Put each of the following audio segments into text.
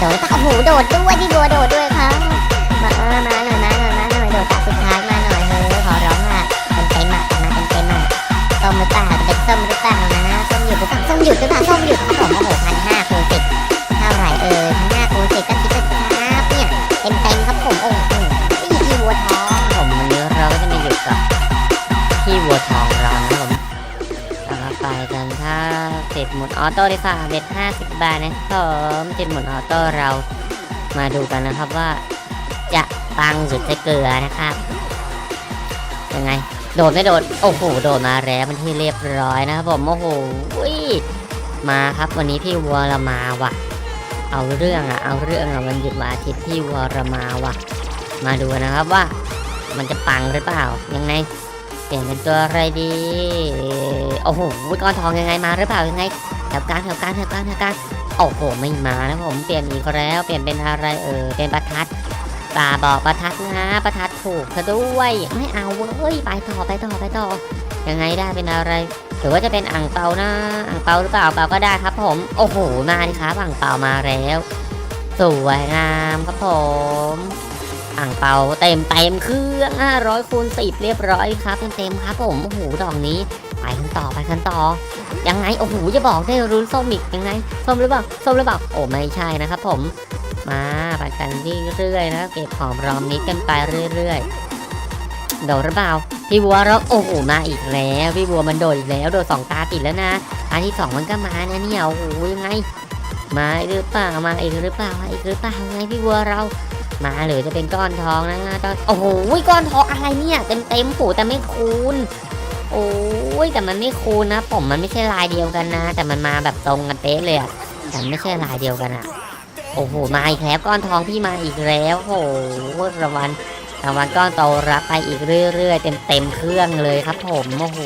โดดโอ้โหโดดด้วยพี่บัวโดดด้วยครับมาเออมาหน่อยมาหน่อยมาหน่อยโดดตาสุดท้ายมาหน่อยเฮ้ยขอร้องอะเป็นเต็มอะมาเป็นเต็มอะต้มหรือเปล่าเป็นส้มหรือเปล่านะส้มหยุดหรือเปล่าส้มหยุดหรือเปล่าส้มหยุด ผมเราไปกันถ้าติดหมุนออโต้ดีฝ่าเบ็ดห้าสิบบาทนะครับผมติดหมุนออโต้เรามาดูกันนะครับว่า จะปังหรือจะเกลือนะครับยังไง โดดไม่โดด โอ้โห โดดมาแล้วมันที่เรียบร้อยนะครับผมโอ้โหมาครับวันนี้พี่วัวรมาว่ะ เอาเรื่องอะเอาเรื่องอะวันหยุดวันอาทิตย์พี่วัวรมาว่ะ มาดูนะครับว่า มันจะปังหรือเปล่ายังไง เปลี่ยนเป็นตัวอะไรดี โอ้โหก้อนทองยังไงมาหรือเปล่ายังไงแถวกลางแถวกลางแถวกลางแถวกลางโอ้โหไม่มานะผมเปลี่ยนอีกแล้วเปลี่ยนเป็นอะไรเออเป็นประทัดตาบอกประทัดนะประทัดถูกซะด้วยไม่เอาเว้ยไปต่อไปต่อไปต่อยังไงได้เป็นอะไรหรือว่าจะเป็นอ่างเปานะอ่างเปาหรือเปล่าเปาก็ได้ครับ ผมโอ้โหมาดิครับอ่างเปามาแล้ว สวยงามครับผม อ่างเปาเต็มเต็มเครื่อง500คูณ10 เรียบร้อยครับเต็มเต็มครับผมโอ้โหดอกนี้ไปกันต่อไปกันต่อยังไงโอ้โหจะบอกได้รุ้นส้มอีกยังไงส้มหรือเปล่าส้มหรือเปล่าโอ้ไม่ใช่นะครับผมมาไปกันเรื่อยๆนะเก็บหอมรอมนิดกันไปเรื่อยๆโดดหรือเปล่าพี่บัวเราโอ้โหมาอีกแล้วพี่บัวมันโดดอีกแล้วโดดสองตาติดแล้วนะอันที่สองมันก็มานะเนี่ยโอ้โหยังไงมาหรือเปล่ามาอีกหรือเปล่ามาอีกหรือเปล่ายังไงพี่บัวเรา มาหรือจะเป็นก้อนทองนะก้อนโอ้โหก้อนทองอะไรเนี่ยเต็มเต็มๆโหแต่ไม่คูณโอ้ยแต่มันไม่คูณนะ ผมมันไม่ใช่ลายเดียวกันนะ แต่มันมาแบบตรงกันเป๊ะเลยอะแต่ไม่ใช่ลายเดียวกันอะโอ้โหมาอีกแล้วก้อนทองพี่มาอีกแล้วโอ้โหรางวัลรางวัลก้อนโตรับไปอีกเรื่อยๆเต็มเต็มเครื่องเลยครับผมโอ้โห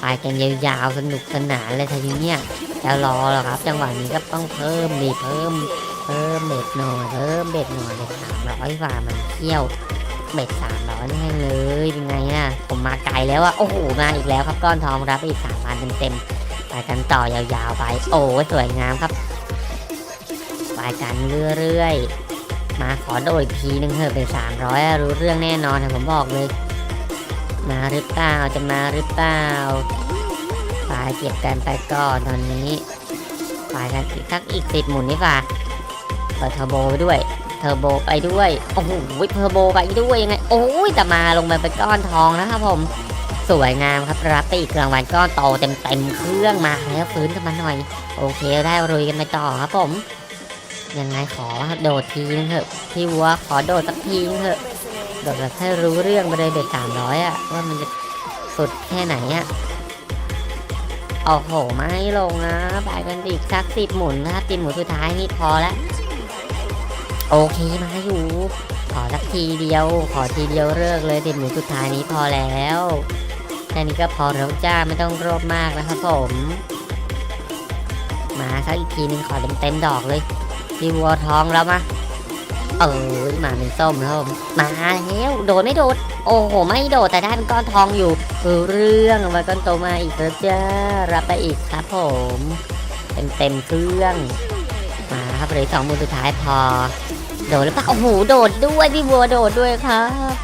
ไปกันยาวๆสนุกสนานเลยทีนี้เนี่ยจะรอหรอครับ จังหวะนี้ก็ต้องเพิ่มดีเพิ่ม เพิ่มเบ็ดหน่อยเพิ่มเบ็ดหน่อยเบ็ดสามร้อยฝ่ามันเที่ยวเบ็ดสามร้อยแน่เลยเป็นไงน่ะผมมาไกลแล้วอะโอ้โหมาอีกแล้วครับก้อนทองรับอีกสามพันเต็มๆไปกันต่อยาวๆไป โอ้สวยงามครับไปกันเรื่อยๆมาขอโดดอีกทีนึงเถอะเป็นสามร้อยรู้เรื่องแน่นอนนะผมบอกเลย มาหรือเปล่าจะมาหรือเปล่าไปเก็บกันไปก่อนตอนนี้ไปกันอีกสักอีกสิบหมุนนี่ฝ่า เปิดเทอร์โบไปด้วย เทอร์โบไปด้วย โอ้โห เทอร์โบไปด้วยยังไง โอ้ยแต่มาลงมาเป็นก้อนทองนะครับผม สวยงามครับ รับไปอีกรางวัลก้อนโตเต็มเต็มเครื่องมาแล้วฟื้นกันมาหน่อย โอเคได้รุยกันไปต่อครับผม ยังไงขอโดดทีนึงเถอะ พี่วัวขอโดดสักทีนึงเถอะ โดดแบบให้รู้เรื่องไปเลยเด็ดสามร้อยอะว่ามันจะสุดแค่ไหนอะโอ้โห ไม่ลงนะ ไปกันอีกสักสิบหมุนนะครับสิบหมุนสุดท้ายนี่พอแล้ว โอเคมาอยู่ ขอสักทีเดียว ขอทีเดียวเลิกเลยติดหมูสุดท้ายนี้พอแล้วแค่นี้ก็พอแล้วจ้าไม่ต้องรบมากนะครับผม มาสักอีกทีนึงขอเต็มเต็มๆดอกเลยพี่วัวทองแล้วมาเออมาเป็นส้มแล้วผมมาแล้วโดดไม่โดด โอ้โห ไม่โดดแต่ได้เป็นก้อนทองอยู่รู้เรื่องมาก้อนโตมาอีกแล้วจ้ารับไปอีกครับผมเต็มเต็มเครื่องมาครับเลยสองมือสุดท้ายพอ โดดหรือเปล่าโอ้โหโดดด้วยพี่บัวโดดด้วยครับ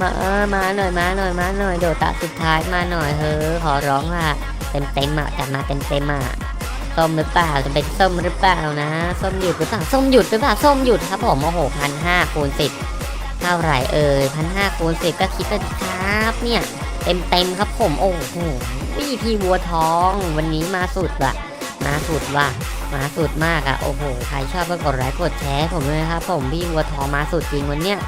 มามาหน่อยมาหน่อยมาหน่อยโดดตาสุดท้ายมาหน่อยเฮ้อขอร้องอะเต็มเต็มอะจัดมาเต็มเต็มอะส้มหรือเปล่าจะเป็นส้มหรือเปล่านะส้มหยุดหรือเปล่าส้มหยุดหรือเปล่าส้มหยุดครับผมโอ้โหพันห้าคูณสิบเท่าไหร่เอ่ยพันห้าคูณสิบก็คิดกันครับเนี่ยเต็มเต็มครับผมโอ้โหพี่พี่วัวทอง วันนี้มาสุดว่ะมาสุดว่ะ มาสุดมากอะโอ้โห ใครชอบก็กดไลค์กดแชร์ผมเลยนะครับ ผมพี่วัวทองมาสุดจริงวันเนี้ย